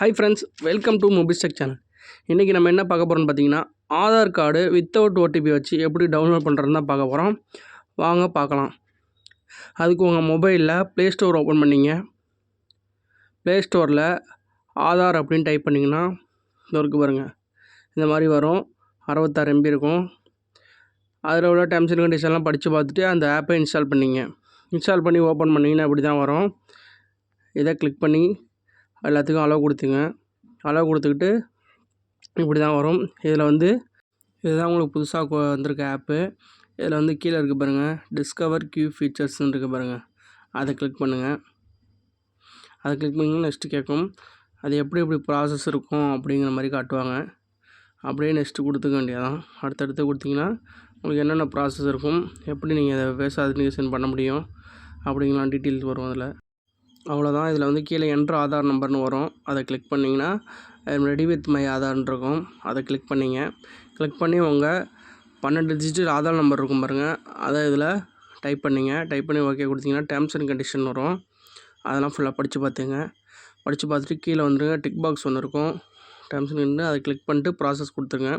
Hi friends welcome to Mobistech channel இன்றைக்கி நம்ம என்ன பார்க்க போகிறோம்னு பார்த்தீங்கன்னா ஆதார் கார்டு வித்தவுட் ஓடிபி வச்சு எப்படி டவுன்லோட் பண்ணுறதுன்னு தான் பார்க்க போகிறோம் வாங்க பார்க்கலாம். அதுக்கு உங்கள் மொபைலில் ப்ளே ஸ்டோர் ஓப்பன் பண்ணிங்க. ப்ளே ஸ்டோரில் ஆதார் அப்படின்னு டைப் பண்ணிங்கன்னா இந்த இருக்கு பாருங்கள் இந்த மாதிரி வரும். அறுபத்தாறு எம்பி இருக்கும். அதில் உள்ள டேர்ம்ஸ் அண்ட் கண்டிஷன்லாம் படித்து பார்த்துட்டு அந்த ஆப்பை இன்ஸ்டால் பண்ணிங்க. இன்ஸ்டால் பண்ணி ஓப்பன் பண்ணிங்கன்னா இப்படி தான் வரும். இதை கிளிக் பண்ணி எல்லாத்துக்கும் அளவு கொடுத்துங்க. அளவு கொடுத்துக்கிட்டு இப்படி தான் வரும். இதில் வந்து இதுதான் உங்களுக்கு புதுசாக வந்திருக்க ஆப்பு இதில் வந்து கீழே இருக்குது பாருங்கள் டிஸ்கவர் கியூ ஃபீச்சர்ஸ்னு இருக்குது பாருங்கள் அதை கிளிக் பண்ணுங்கள் அதை கிளிக் பண்ணிங்கன்னா நெக்ஸ்ட்டு கேட்கும். அது எப்படி எப்படி ப்ராசஸ் இருக்கும் அப்படிங்கிற மாதிரி காட்டுவாங்க. அப்படியே நெக்ஸ்ட்டு கொடுத்துக்க வேண்டியதான் அடுத்தடுத்து கொடுத்தீங்கன்னா உங்களுக்கு என்னென்ன ப்ராசஸ் இருக்கும் எப்படி நீங்கள் அதை ஃபேஸ் ஆதன்டிகேஷன் பண்ண முடியும் அப்படிங்கலாம் டீட்டெயில்ஸ் வரும் அதில். அவ்வளோதான். இதில் வந்து கீழே என்ட்ரு ஆதார் நம்பர்னு வரும். அதை கிளிக் பண்ணிங்கன்னா ரெடி வித் மை ஆதார்னு இருக்கும். அதை கிளிக் பண்ணிங்க. கிளிக் பண்ணி உங்கள் பன்னெண்டு டிஜிட்டல் ஆதார் நம்பர் இருக்கும் பாருங்கள் அதை இதில் டைப் பண்ணிங்க. டைப் பண்ணி ஓகே கொடுத்தீங்கன்னா டேர்ம்ஸ் அண்ட் கண்டிஷன் வரும். அதெல்லாம் ஃபுல்லாக படித்து பார்த்துங்க. படித்து பார்த்துட்டு கீழே வந்துருங்க. டிக் பாக்ஸ் ஒன்று இருக்கும். டேர்ம்ஸ் அண்ட் அதை கிளிக் பண்ணிட்டு ப்ராசஸ் கொடுத்துருங்க.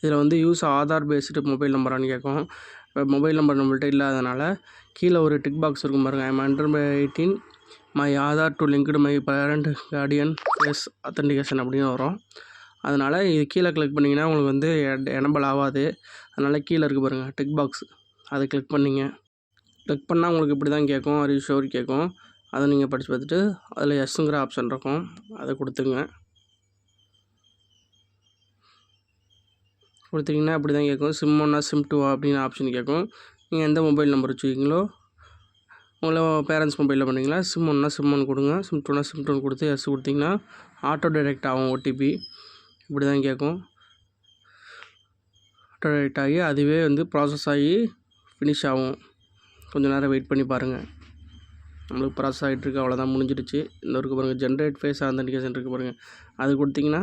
இதில் வந்து யூஸ் ஆதார் பேஸ்டு மொபைல் நம்பரானு கேட்கும். மொபைல் நம்பர் நம்மள்கிட்ட இல்லாதனால கீழே ஒரு டிக் பாக்ஸ் இருக்கும் பாருங்கள் I'm under by eighteen my Aadhaar to linked my parent guardian face authentication அப்படின்னு வரும். அதனால் இது கீழே கிளிக் பண்ணிங்கன்னா உங்களுக்கு வந்து எனபிள் ஆகாது. அதனால் கீழே இருக்குது பாருங்கள் டிக் பாக்ஸ் அதை கிளிக் பண்ணிங்க. கிளிக் பண்ணால் உங்களுக்கு இப்படி தான் கேட்கும் அறிவு ஷோர் கேட்கும். அதை நீங்கள் படித்து பார்த்துட்டு அதில் எஸ்ஸுங்கிற ஆப்ஷன் இருக்கும். அதை கொடுத்துங்க. கொடுத்தீங்கன்னா அப்படி தான் கேட்கும் சிம் ஒன்னா சிம் டூ அப்படின்னு ஆப்ஷன் கேட்கும். நீங்கள் எந்த மொபைல் நம்பர் வச்சுருக்கீங்களோ உங்களை பேரண்ட்ஸ் மொபைலில் பண்ணிங்களா சிம் ஒன்றா சிம் ஒன் கொடுங்க. சிம் டூனா சிம் டூன் கொடுத்து எஸ் கொடுத்தீங்கன்னா ஆட்டோ டைரெக்ட் ஆகும் ஓடிபி இப்படி தான் கேட்கும். ஆட்டோ டைரெக்ட் ஆகி அதுவே வந்து ப்ராசஸ் ஆகி ஃபினிஷ் ஆகும். கொஞ்சம் நேரம் வெயிட் பண்ணி பாருங்கள் நம்மளுக்கு ப்ராசஸ் ஆகிட்டுருக்கு அவ்வளோதான் முடிஞ்சிடுச்சு. இந்த இருக்குது பாருங்கள் ஜென்ரேட் ஃபேஸ் ஆந்தன்டிகேஷன் இருக்குது பாருங்கள் அது கொடுத்திங்கன்னா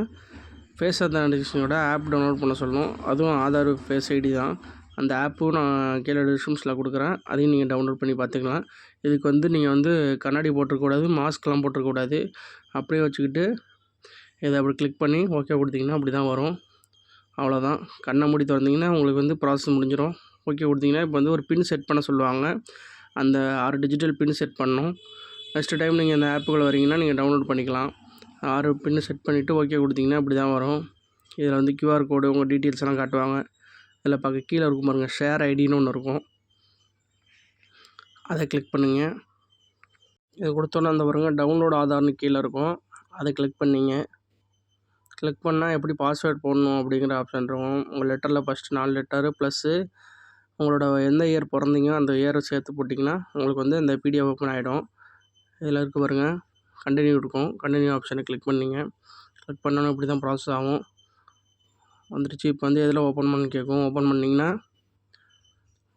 ஃபேஸ் ஆந்தன்டிகேஷனோட ஆப் டவுன்லோட் பண்ண சொல்லணும். அதுவும் ஆதார் ஃபேஸ் ஐடி தான். அந்த ஆப்பும் நான் கீழே டிஸ்கிரிப்ஷனில் கொடுக்குறேன். அதையும் நீங்கள் டவுன்லோட் பண்ணி பார்த்துக்கலாம். இதுக்கு வந்து நீங்கள் வந்து கண்ணாடி போட்டிருக்கக்கூடாது மாஸ்க்லாம் போட்டிருக்கக்கூடாது. அப்படியே வச்சுக்கிட்டு இதை அப்படி கிளிக் பண்ணி ஓகே கொடுத்தீங்கன்னா அப்படி தான் வரும். அவ்வளோதான் கண்ணை மூடி திறந்தீங்கன்னா உங்களுக்கு வந்து ப்ராசஸ் முடிஞ்சிடும் ஓகே கொடுத்தீங்கன்னா இப்போ வந்து ஒரு பின் செட் பண்ண சொல்லுவாங்க. அந்த ஆறு டிஜிட்டல் பின் செட் பண்ணணும். நெக்ஸ்ட் டைம் நீங்கள் இந்த ஆப்புக்குள்ளே வரீங்கன்னா நீங்கள் டவுன்லோட் பண்ணிக்கலாம். ஆறு பின்னு செட் பண்ணிவிட்டு ஓகே கொடுத்தீங்கன்னா இப்படி தான் வரும். இதில் வந்து கியூஆர் கோடு உங்கள் டீட்டெயில்ஸ் எல்லாம் காட்டுவாங்க. இதில் பார்க்க கீழே இருக்கும் பாருங்கள் ஷேர் ஐடின்னு ஒன்று இருக்கும். அதை கிளிக் பண்ணுங்க. இதை கொடுத்தோன்னே அந்த பாருங்கள் டவுன்லோட் ஆதார்னு கீழே இருக்கும். அதை கிளிக் பண்ணிங்க. கிளிக் பண்ணால் எப்படி பாஸ்வேர்ட் போடணும் அப்படிங்கிற ஆப்ஷன் இருக்கும். உங்கள் லெட்டரில் ஃபஸ்ட்டு நாலு லெட்டரு ப்ளஸ்ஸு உங்களோட எந்த இயர் பிறந்தீங்க அந்த இயரை சேர்த்து போட்டிங்கன்னா உங்களுக்கு வந்து இந்த பிடிஎஃப் ஓப்பன் ஆகிடும் இதில் இருக்க பாருங்கள் கண்டினியூ இருக்கும். கண்டினியூ ஆப்ஷனை கிளிக் பண்ணிங்க. கிளிக் பண்ணோன்னே இப்படி தான் ப்ராசஸ் ஆகும். வந்துடுச்சு இப்போ வந்து எதில் ஓப்பன் பண்ணு கேட்கும். ஓப்பன் பண்ணிங்கன்னா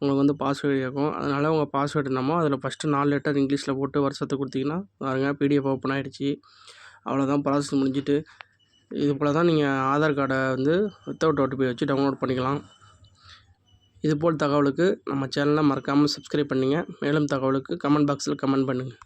உங்களுக்கு வந்து பாஸ்வேர்டு கேட்கும் அதனால் உங்கள் பாஸ்வேர்டு என்னமோ அதில் ஃபஸ்ட்டு நாலு லெட்டர் இங்கிலீஷில் போட்டு வருஷத்தை கொடுத்தீங்கன்னா பாருங்கள் பிடிஎஃப் ஓப்பன் ஆகிடுச்சி அவ்வளோதான் ப்ராசஸ் முடிஞ்சுட்டு. இது போல் தான் நீங்கள் ஆதார் கார்டை வந்து வித்தவுட் ஓடிபி வச்சு டவுன்லோட் பண்ணிக்கலாம். இதுபோல் தகவலுக்கு நம்ம சேனலை மறக்காமல் சப்ஸ்கிரைப் பண்ணுங்கள் மேலும் தகவலுக்கு கமெண்ட் பாக்ஸில் கமெண்ட் பண்ணுங்கள்